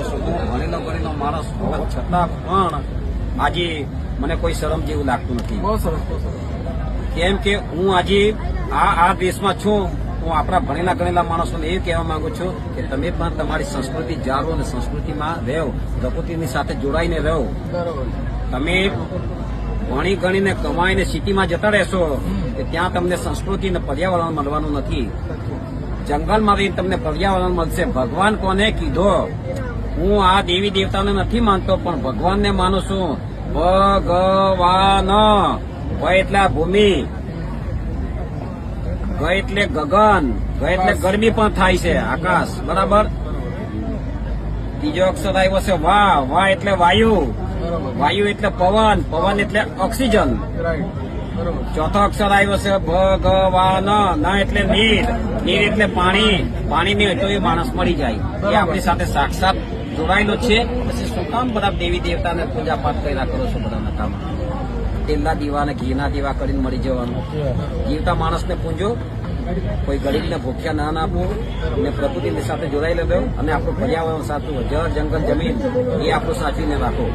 ભણેલો ગણેલો માણસ હોવા છતાં પણ આજે મને કોઈ શરમ જેવું લાગતું નથી કેમ કે હું આજે આ આ દેશમાં છું હું આપણા ભણેલા ગણેલા માણસોને એ કહેવા માંગુ છું કે તમે પણ તમારી સંસ્કૃતિ જાળવો અને સંસ્કૃતિમાં રહો પ્રકૃતિની સાથે જોડાઈને રહો. તમે ભણી ગણીને કમાઈને સિટીમાં જતા રહેશો કે ત્યાં તમને સંસ્કૃતિ અને પર્યાવરણ મળવાનું નથી. જંગલમાં રહીને તમને પર્યાવરણ મળશે. ભગવાન કોને કીધો? હું આ દેવી દેવતાને નથી માનતો પણ ભગવાનને માનું છું. ભગવાન. ભ એટલે ભૂમિ ગ એટલે ગગન ગ એટલે ગરમી પણ થાય છે આકાશ. બરાબર? બીજો અક્ષર આવ્યો છે વા. વા એટલે વાયુ. વાયુ એટલે પવન પવન એટલે ઓક્સિજન. ચોથો અક્ષર આવ્યો છે ભગવાન. ન એટલે નીર. નીર એટલે પાણી. પાણી નહીં હોય તો એ માણસ મળી જાય. એ આપણી સાથે સાક્ષાત જોડાયેલો છે. પછી શું કામ? બધા દેવી દેવતાને પૂજા પાઠ કર્યા કરો છો બધા નકામ તેલના દીવા અને ઘીના દીવા કરીને મળી જવાનું. જીવતા માણસને પૂંજો. કોઈ ગરીબને ભૂખ્યા ના આપો. અને પ્રકૃતિની સાથે જોડાઈ લેજો અને આપણું પર્યાવરણ સાચું જળ, જંગલ, જમીન, એ આપણું સાચવીને રાખો.